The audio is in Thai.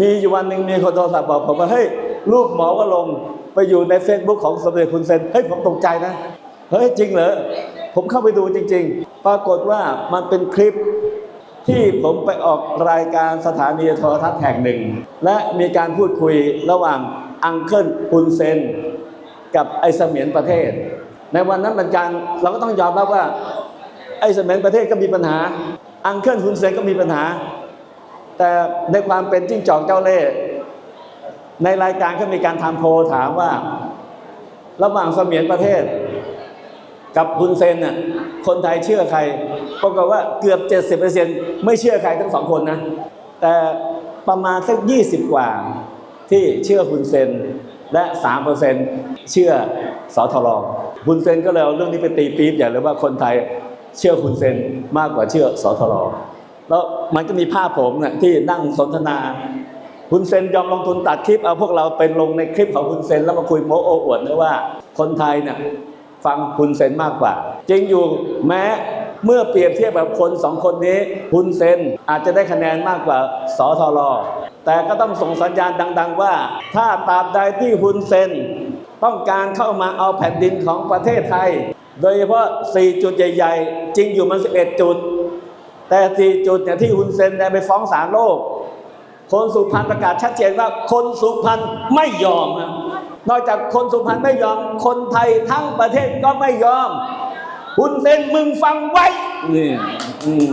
มีอยู่วันหนึ่งมีคนโทรศัพท์บอกผมว่าเฮ้ยรูปหมอว่าลงไปอยู่ในเฟซบุ๊กของสมเด็จคุณเซนเฮ้ยผมตกใจนะเฮ้ยจริงเหรอผมเข้าไปดูจริง ๆ ปรากฏว่ามันเป็นคลิปที่ผมไปออกรายการสถานีโทรทัศน์แห่งหนึ่ง และมีการพูดคุยระหว่างอังเคิลปุนเซน กับไอเสมียนประเทศ ในวันนั้นเป็นการเราก็ต้องยอมรับว่าไอเสมียนประเทศก็มีปัญหา อังเคิลปุนเซนก็มีปัญหา แต่ในความเป็นจิ้งจอกเจ้าเล่ห์ในรายการก็มีการทำโพลถามว่า ระหว่างเสมียนประเทศ กับคุณเซนน่ะคนไทยเชื่อใครปรากฏว่าเกือบ 70%ไม่เชื่อใครทั้งสองคนนะ แต่ประมาณสัก 20 กว่าที่เชื่อคุณเซนและ 3%เชื่อสทรคุณเซนก็เลยเอาเรื่องนี้ไปตีปี๊บอย่างเลยว่าคนไทยเชื่อคุณเซนมากกว่าเชื่อสทร แล้วมันก็มีภาพผมน่ะที่นั่งสนทนาคุณเซนยอมลงทุนตัดคลิปเอาพวกเราเป็นลงในคลิปของคุณเซนแล้วมาคุยโมโอ้อวดด้วยว่า คนไทยเนี่ยฟังคุณเซนมากกว่า จริงอยู่แม้เมื่อเปรียบเทียบกับคนสองคนนี้คุณเซนอาจจะได้คะแนนมากกว่าสทรแต่ก็ต้องส่งสัญญาณดัง ๆ ว่า ถ้าตราบใดที่คุณเซนต้องการเข้ามาเอาแผ่นดินของประเทศไทย โดยเฉพาะ 4 จุดใหญ่ ๆ จริงอยู่มัน 11 จุด แต่สี่จุดเนี่ยที่ฮุนเซนได้ไปฟ้องศาลโลก คนสุพรรณประกาศชัดเจนว่าคนสุพรรณไม่ยอมครับนอกจากคนสุพรรณไม่ยอม คนไทยทั้งประเทศก็ไม่ยอมฮุนเซนมึงฟังไว้นี่อืม